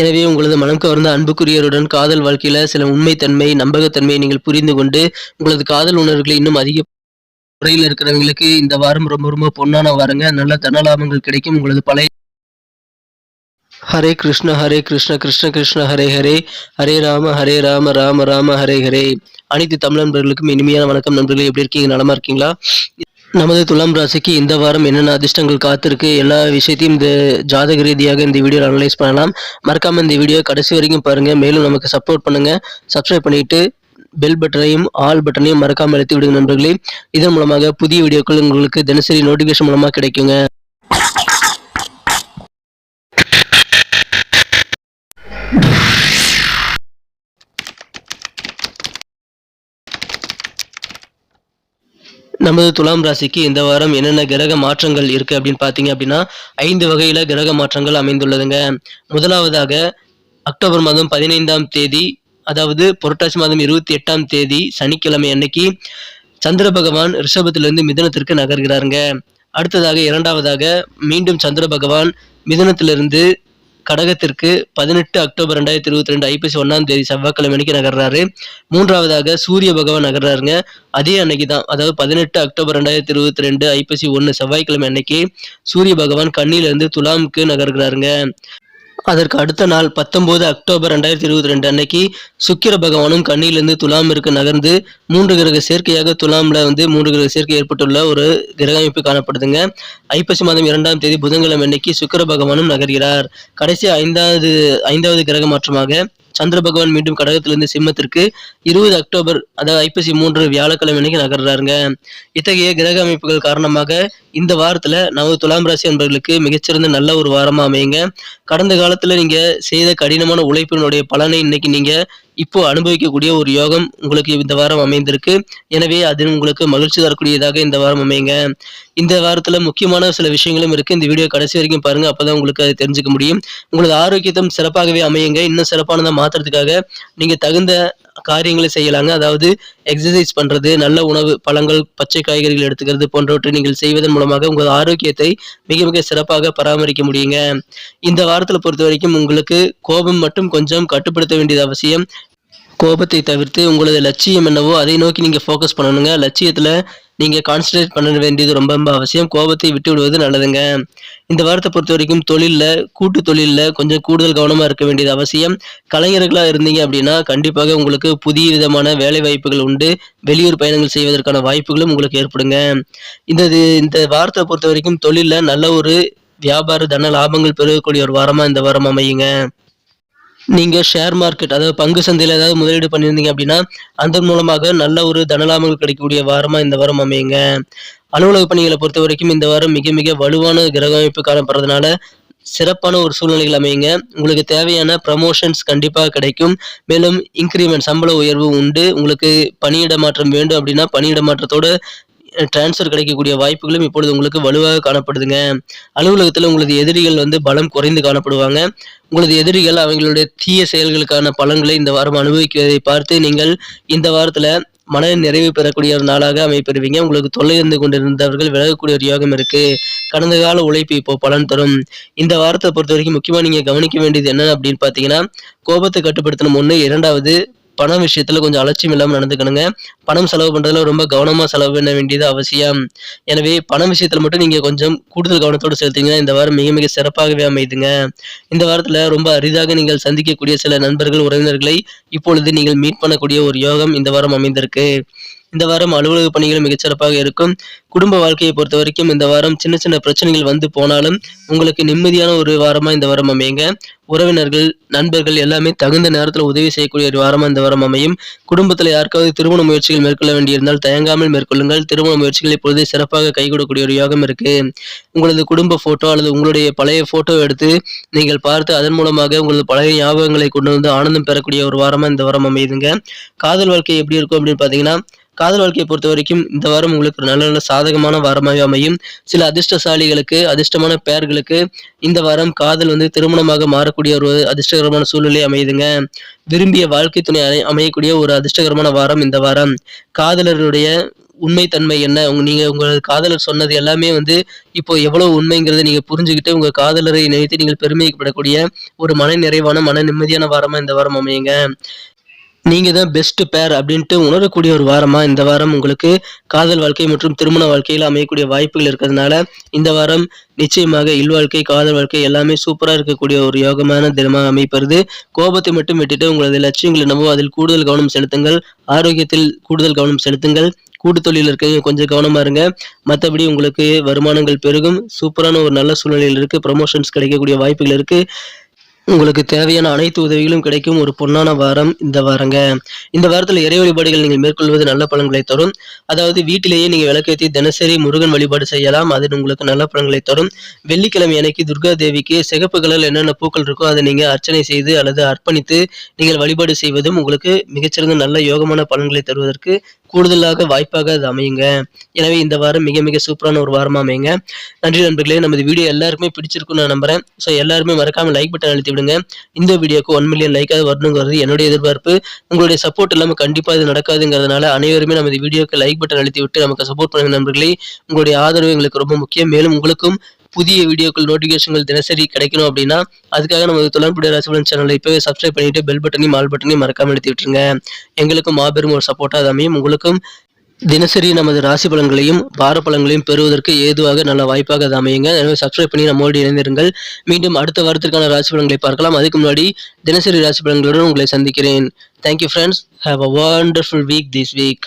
எனவே உங்களது மனம் கவர்ந்த அன்புக்குரியருடன் காதல் வாழ்க்கையில சில உண்மைத்தன்மை நம்பகத்தன்மையை நீங்கள் புரிந்து கொண்டு உங்களது காதல் உணர்வுகளை இன்னும் அதிக முறையில் இருக்கிறவங்களுக்கு இந்த வாரம் ரொம்ப ரொம்ப பொன்னான வாரங்க. நல்ல தனலாபங்கள் கிடைக்கும். உங்களது பழைய ஹரே கிருஷ்ண ஹரே கிருஷ்ண கிருஷ்ண கிருஷ்ண ஹரே ஹரே. ஹரே ராம ஹரே ராம ராம ராம ஹரே ஹரே. அனைத்து தமிழ் நண்பர்களுக்கும் இனிமையான வணக்கம் நண்பர்களே. எப்படி இருக்கீங்க? நலமா இருக்கீங்களா? நமது துலாம் ராசிக்கு இந்த வாரம் என்னென்ன அதிர்ஷ்டங்கள் காத்திருக்கு? எல்லா விஷயத்தையும் இந்த ஜாதக ரீதியாக இந்த வீடியோ அனலைஸ் பண்ணலாம். மறக்காம இந்த வீடியோ கடைசி வரைக்கும் பாருங்க. மேலும் நமக்கு சப்போர்ட் பண்ணுங்க. சப்ஸ்கிரைப் பண்ணிட்டு பெல் பட்டனையும் ஆல் பட்டனையும் மறக்காமல் அழுத்தி விடுங்க நண்பர்களே. இதன் மூலமாக புதிய வீடியோக்கள் உங்களுக்கு தினசரி நோட்டிஃபிகேஷன் மூலமாக கிடைக்குங்க. நமது துலாம் ராசிக்கு இந்த வாரம் என்னென்ன கிரக மாற்றங்கள் இருக்கு அப்படின்னு பார்த்தீங்க அப்படின்னா ஐந்து வகையில கிரக மாற்றங்கள் அமைந்துள்ளதுங்க. முதலாவதாக அக்டோபர் மாதம் பதினைந்தாம் தேதி அதாவது புரட்டாசி மாதம் இருபத்தி எட்டாம் தேதி சனிக்கிழமை அன்னைக்கு சந்திர பகவான் ரிஷபத்திலிருந்து மிதனத்திற்கு நகர்கிறாருங்க. அடுத்ததாக இரண்டாவதாக மீண்டும் சந்திர பகவான் மிதனத்திலிருந்து கடகத்திற்கு பதினெட்டு அக்டோபர் ரெண்டாயிரத்தி இருபத்தி ரெண்டு ஐப்பசி ஒன்னாம் தேதி செவ்வாய்க்கிழமை அன்னைக்கு நகர்றாரு. மூன்றாவதாக சூரிய பகவான் நகர்றாருங்க. அதே அன்னைக்கு தான் அதாவது பதினெட்டு அக்டோபர் ரெண்டாயிரத்தி இருபத்தி ரெண்டு ஐப்பசி ஒன்று செவ்வாய்க்கிழமை அன்னைக்கு சூரிய பகவான் கண்ணிலிருந்து துலாமுக்கு நகர்கிறாருங்க. அதற்கு அடுத்த நாள் பத்தொன்பது அக்டோபர் ரெண்டாயிரத்தி இருபத்தி ரெண்டு அன்னைக்கு சுக்கிர பகவானும் கண்ணிலிருந்து துலாமிற்கு நகர்ந்து மூன்று கிரக சேர்க்கையாக துலாமில் வந்து மூன்று கிரக சேர்க்கை ஏற்பட்டுள்ள ஒரு கிரக அமைப்பு காணப்படுதுங்க. ஐப்பசி மாதம் இரண்டாம் தேதி புதன்கிழமை அன்னைக்கு சுக்கிர பகவானும் நகர்கிறார். கடைசி ஐந்தாவது ஐந்தாவது கிரக மாற்றமாக சந்திர பகவான் மீண்டும் கடகத்திலிருந்து சிம்மத்திற்கு இருபது அக்டோபர் அதாவது ஐப்பசி மூன்று வியாழக்கிழமை அன்னைக்கு நகர்றாருங்க. இத்தகைய கிரக அமைப்புகள் காரணமாக இந்த வாரத்துல நமது துலாம் ராசி அன்பர்களுக்கு மிகச்சிறந்த நல்ல ஒரு வாரமா அமையுங்க. கடந்த காலத்துல நீங்க செய்த கடினமான உழைப்பினுடைய பலனை இன்னைக்கு நீங்க இப்போ அனுபவிக்கக்கூடிய ஒரு யோகம் உங்களுக்கு இந்த வாரம் அமைந்திருக்கு. எனவே அது உங்களுக்கு மகிழ்ச்சி தரக்கூடியதாக இந்த வாரம் அமையுங்க. இந்த வாரத்தில் முக்கியமான சில விஷயங்களும் இருக்கு. இந்த வீடியோ கடைசி வரைக்கும் பாருங்க. அப்போதான் உங்களுக்கு அது தெரிஞ்சுக்க முடியும். உங்களது ஆரோக்கியத்தம் சிறப்பாகவே அமையுங்க. இன்னும் சிறப்பானதை மாத்துறதுக்காக நீங்க தகுந்த காரியங்களை செய்யலாங்க. அதாவது எக்ஸசைஸ் பண்றது நல்ல உணவு பழங்கள் பச்சை காய்கறிகள் எடுத்துக்கிறது போன்றவற்றை நீங்கள் செய்வதன் மூலமாக உங்கள் ஆரோக்கியத்தை மிக மிக சிறப்பாக பராமரிக்க முடியுங்க. இந்த வாரத்தில் பொறுத்த வரைக்கும் உங்களுக்கு கோபம் மட்டும் கொஞ்சம் கட்டுப்படுத்த வேண்டியது அவசியம். கோபத்தை தவிர்த்து உங்களது லட்சியம் என்னவோ அதை நோக்கி நீங்கள் ஃபோக்கஸ் பண்ணணுங்க. லட்சியத்தில் நீங்கள் கான்சன்ட்ரேட் பண்ண வேண்டியது ரொம்ப ரொம்ப அவசியம். கோபத்தை விட்டு விடுவது நல்லதுங்க. இந்த வாரத்தை பொறுத்த வரைக்கும் தொழிலில் கூட்டு தொழிலில் கொஞ்சம் கூடுதல் கவனமாக இருக்க வேண்டியது அவசியம். கலைஞர்களாக இருந்தீங்க அப்படின்னா கண்டிப்பாக உங்களுக்கு புதிய விதமான வேலை வாய்ப்புகள் உண்டு. வெளியூர் பயணங்கள் செய்வதற்கான வாய்ப்புகளும் உங்களுக்கு ஏற்படுங்க. இந்த இந்த வாரத்தை பொறுத்த வரைக்கும் தொழிலில் நல்ல ஒரு வியாபார தன லாபங்கள் பெறக்கூடிய ஒரு வாரமாக இந்த வாரம் அமையுங்க. நீங்கள் ஷேர் மார்க்கெட் அதாவது பங்கு சந்தையில் ஏதாவது முதலீடு பண்ணியிருந்தீங்க அப்படின்னா அதன் மூலமாக நல்ல ஒரு தனலாமல் கிடைக்கக்கூடிய வாரமாக இந்த வாரம் அமையுங்க. அலுவலக பணிகளை பொறுத்த வரைக்கும் இந்த வாரம் மிக மிக வலுவான கிரக அமைப்பு காணப்படுறதுனால சிறப்பான ஒரு சூழ்நிலைகள் அமையுங்க. உங்களுக்கு தேவையான ப்ரமோஷன்ஸ் கண்டிப்பாக கிடைக்கும். மேலும் இன்க்ரிமெண்ட் சம்பள உயர்வு உண்டு. உங்களுக்கு பணியிட மாற்றம் வேண்டும் அப்படின்னா பணியிட மாற்றத்தோட டிரான்ஸ்ஃபர் கிடைக்கக்கூடிய வாய்ப்புகளும் இப்பொழுது உங்களுக்கு வலுவாக காணப்படுதுங்க. அலுவலகத்தில் உங்களது எதிரிகள் வந்து பலம் குறைந்து காணப்படுவாங்க. உங்களது எதிரிகள் அவங்களுடைய தீய செயல்களுக்கான பலன்களை இந்த வாரம் அனுபவிக்கிறதை பார்த்து நீங்கள் இந்த வாரத்தில் மன நிறைவு பெறக்கூடிய ஒரு நாளாக அமைப்பெறுவீங்க. உங்களுக்கு தொல்லை இருந்து கொண்டிருந்தவர்கள் விலகக்கூடிய ஒரு யோகம் இருக்கு. கடந்த கால உழைப்பு இப்போ பலன் தரும். இந்த வாரத்தை பொறுத்த வரைக்கும் முக்கியமாக நீங்கள் கவனிக்க வேண்டியது என்ன அப்படின்னு பார்த்தீங்கன்னா கோபத்தை கட்டுப்படுத்தணும். ஒன்று இரண்டாவது பணம் விஷயத்துல கொஞ்சம் அலட்சியம் இல்லாமல் நடந்துக்கணுங்க. பணம் செலவு பண்றதுல ரொம்ப கவனமா செலவு பண்ண வேண்டியது அவசியம். எனவே பணம் விஷயத்துல மட்டும் நீங்க கொஞ்சம் கூடுதல் கவனத்தோடு செலுத்தீங்கன்னா இந்த வாரம் மிக மிக சிறப்பாகவே அமைதுங்க. இந்த வாரத்துல ரொம்ப அரிதாக நீங்கள் சந்திக்கக்கூடிய சில நண்பர்கள் உறவினர்களை இப்பொழுது நீங்கள் மீட் பண்ணக்கூடிய ஒரு யோகம் இந்த வாரம் அமைந்திருக்கு. இந்த வாரம் அலுவலக பணிகள் மிகச்சிறப்பாக இருக்கும். குடும்ப வாழ்க்கையை பொறுத்த வரைக்கும் இந்த வாரம் சின்ன சின்ன பிரச்சனைகள் வந்து போனாலும் உங்களுக்கு நிம்மதியான ஒரு வாரமா இந்த வாரம் அமையுங்க. உறவினர்கள் நண்பர்கள் எல்லாமே தகுந்த நேரத்தில் உதவி செய்யக்கூடிய ஒரு வாரமாக இந்த வாரம் அமையும். குடும்பத்தில் யாருக்காவது திருமண முயற்சிகள் மேற்கொள்ள வேண்டியிருந்தால் தயங்காமல் மேற்கொள்ளுங்கள். திருமண முயற்சிகள் இப்பொழுது சிறப்பாக கைகூடக்கூடிய ஒரு யோகம் இருக்கு. உங்களது குடும்ப போட்டோ அல்லது உங்களுடைய பழைய போட்டோ எடுத்து நீங்கள் பார்த்து அதன் மூலமாக உங்களது பழைய ஞாபகங்களை கொண்டு வந்து ஆனந்தம் பெறக்கூடிய ஒரு வாரமாக இந்த வாரம் அமையுதுங்க. காதல் வாழ்க்கை எப்படி இருக்கும் அப்படின்னு பார்த்தீங்கன்னா காதல் வாழ்க்கையை பொறுத்த வரைக்கும் இந்த வாரம் உங்களுக்கு ஒரு நல்ல நல்ல சாதகமான வாரமாக அமையும். சில அதிர்ஷ்டசாலிகளுக்கு அதிர்ஷ்டமான பெயர்களுக்கு இந்த வாரம் காதல் வந்து திருமணமாக மாறக்கூடிய ஒரு அதிர்ஷ்டகரமான சூழ்நிலை அமையுதுங்க. விரும்பிய வாழ்க்கை துணை அமையக்கூடிய ஒரு அதிர்ஷ்டகரமான வாரம் இந்த வாரம். காதலருடைய உண்மைத்தன்மை என்ன? உங்க நீங்க உங்களது காதலர் சொன்னது எல்லாமே வந்து இப்போ எவ்வளவு உண்மைங்கிறத நீங்க புரிஞ்சுக்கிட்டு உங்க காதலரை நினைத்து நீங்கள் பெருமைப்படக்கூடிய ஒரு மன நிறைவான மன நிம்மதியான வாரமா இந்த வாரம் அமையுங்க. நீங்க தான் பெஸ்ட் பேர் அப்படின்ட்டு உணரக்கூடிய ஒரு வாரமா இந்த வாரம் உங்களுக்கு காதல் வாழ்க்கை மற்றும் திருமண வாழ்க்கையில் அமையக்கூடிய வாய்ப்புகள் இருக்கிறதுனால இந்த வாரம் நிச்சயமாக இல்வாழ்க்கை காதல் வாழ்க்கை எல்லாமே சூப்பராக இருக்கக்கூடிய ஒரு யோகமான தினமாக அமைப்பது கோபத்தை மட்டும் விட்டுட்டு உங்களது லட்சியங்கள் என்னவோ அதில் கூடுதல் கவனம் செலுத்துங்கள். ஆரோக்கியத்தில் கூடுதல் கவனம் செலுத்துங்கள். கூட்டு தொழில் இருக்க கொஞ்சம் கவனமா இருங்க. மற்றபடி உங்களுக்கு வருமானங்கள் பெருகும். சூப்பரான ஒரு நல்ல சூழ்நிலையில் இருக்கு. ப்ரமோஷன்ஸ் கிடைக்கக்கூடிய வாய்ப்புகள் இருக்கு. உங்களுக்கு தேவையான அனைத்து உதவிகளும் கிடைக்கும் ஒரு பொன்னான வாரம் இந்த வாரங்க. இந்த வாரத்தில் இறை வழிபாடுகள் நீங்கள் மேற்கொள்வது நல்ல பலன்களை தரும். அதாவது வீட்டிலேயே நீங்கள் விளக்கேற்றி தினசரி முருகன் வழிபாடு செய்யலாம். அது உங்களுக்கு நல்ல பலன்களை தரும். வெள்ளிக்கிழமை அன்னைக்கு துர்கா தேவிக்கு சிகப்பு கலரில் என்னென்ன பூக்கள் இருக்கோ அதை நீங்கள் அர்ச்சனை செய்து அல்லது அர்ப்பணித்து நீங்கள் வழிபாடு செய்வதும் உங்களுக்கு மிகச்சிறந்த நல்ல யோகமான பலன்களை தருவதற்கு கூடுதலாக வாய்ப்பாக அது அமையுங்க. எனவே இந்த வாரம் மிக மிக சூப்பரான ஒரு வாரமாக அமையுங்க. நன்றி நண்பர்களே. நமது வீடியோ எல்லாருக்குமே பிடிச்சிருக்குன்னு நான் நம்புறேன். ஸோ எல்லாருமே மறக்காமல் லைக் பட்டன் அழுத்தி விடுங்க. இந்த வீடியோக்கு ஒன் மில்லியன் லைக்காக வரணுங்கிறது என்னுடைய எதிர்பார்ப்பு. உங்களுடைய சப்போர்ட் இல்லாமல் கண்டிப்பாக இது நடக்காதுங்கிறதுனால அனைவருமே நமது வீடியோக்கு லைக் பட்டன் அழுத்தி விட்டு நமக்கு சப்போர்ட் பண்ணுங்க நண்பர்களே. உங்களுடைய ஆதரவு எங்களுக்கு ரொம்ப முக்கியம். மேலும் உங்களுக்கும் புதிய வீடியோக்கள் நோட்டிஃபிகேஷன்கள் தினசரி கிடைக்கணும் அப்படின்னா அதுக்காக நமது துளன்புடைய ரசிபலன் சேனலை இப்போவே சப்ஸ்கிரைப் பண்ணிட்டு பெல் பட்டனையும் ஆல் பட்டனையும் மறக்காமல் எடுத்து விட்டுருங்க. எங்களுக்கும் மாபெரும் ஒரு சப்போர்ட்டாக அது அமையும். உங்களுக்கும் தினசரி நமது ராசி பலன்களையும் வார பலன்களையும் பெறுவதற்கு ஏதுவாக நல்ல வாய்ப்பாக அது அமையுங்க. எனவே சப்ஸ்கிரைப் பண்ணி நம்மோடு இணைந்திருங்கள். மீண்டும் அடுத்த வாரத்திற்கான ராசி பலன்களை பார்க்கலாம். அதுக்கு முன்னாடி தினசரி ராசி பலன்களுடன் உங்களை சந்திக்கிறேன். Thank you friends have a wonderful week this week